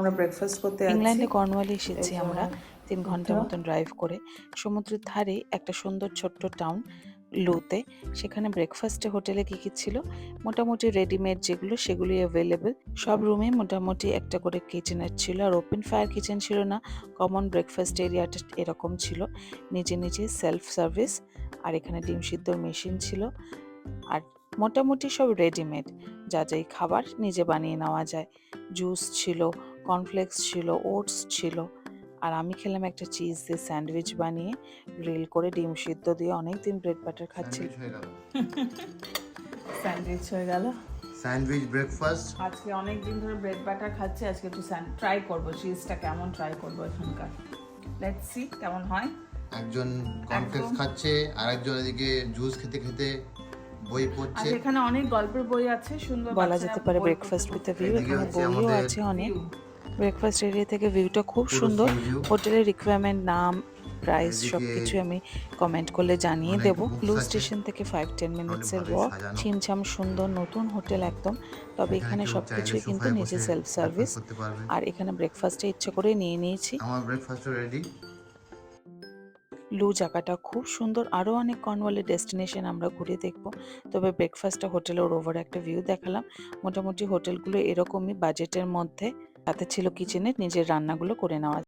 আমরা ব্রেকফাস্ট করতে ইংল্যান্ডে কর্নওয়ালে এসেছি আমরা তিন ঘণ্টার। মতন ড্রাইভ করে। সমুদ্রের ধারে একটা সুন্দর ছোট্ট টাউন লুতে। সেখানে ব্রেকফাস্টে হোটেলে কী কী ছিল? মোটামুটি রেডিমেড যেগুলো সেগুলি অ্যাভেলেবেল সব রুমে মোটামুটি একটা করে কিচেনের ছিল। আর ওপেন ফায়ার কিচেন ছিল না কমন ব্রেকফাস্ট এরিয়াটা এরকম ছিল। নিজে নিজে সেলফ সার্ভিস আর এখানে ডিম সিদ্ধর মেশিন ছিল। আর মোটামুটি সব রেডিমেড যা যাই খাবার নিজে বানিয়ে নেওয়া যায়। জুস ছিল কর্নফ্লেক্স ছিল ওটস ছিল। আর আমি খেলাম একটা চিজ দিয়ে স্যান্ডউইচ বানিয়ে গ্রিল করে ডিম সিদ্ধ দিয়ে অনেক দিন ব্রেড বাটার খাচ্ছি। স্যান্ডউইচ হয়ে গেল। স্যান্ডউইচ ব্রেকফাস্ট আজকে অনেক দিন ধরে ব্রেড বাটার খাচ্ছি আজকে একটু ট্রাই করব চিজটা কেমন ট্রাই করব এখানকার। লেটস সি কেমন হয়। একজন কর্নফ্লেক্স। খাচ্ছে আরেকজন এদিকে জুস খেতে খেতে বই আর পড়ছে এখানে অনেক গল্পের বই আছে সুন্দর বলা যেতে পারে ব্রেকফাস্ট উইথ ভিউ এখানে বইও আছে অনেক। ব্রেকফাস্ট এরিয়া থেকে ভিউটা খুব সুন্দর। হোটেলের রিকোয়ারমেন্ট নাম প্রাইস সব কিছু আমি কমেন্ট করলে জানিয়ে দেব। ব্লু স্টেশন থেকে ফাইভ টেন মিনিটসের ওয়াক। ছিমছাম সুন্দর নতুন হোটেল একদম। তবে এখানে সব কিছুই কিন্তু নিজে সেলফ সার্ভিস আর এখানে ব্রেকফাস্টে ইচ্ছে করে নিয়ে নিয়েছি। আমার ব্রেকফাস্ট রেডি লু জায়গাটা খুব সুন্দর। আরও অনেক কর্নওয়ালি ডেস্টিনেশন আমরা ঘুরে দেখব। তবে ব্রেকফাস্টটা হোটেলের ওভার একটা ভিউ দেখালাম। মোটামুটি হোটেলগুলো এরকমই বাজেটের মধ্যে। তাতে ছিল কিচেনে নিজের রান্নাগুলো করে নেওয়া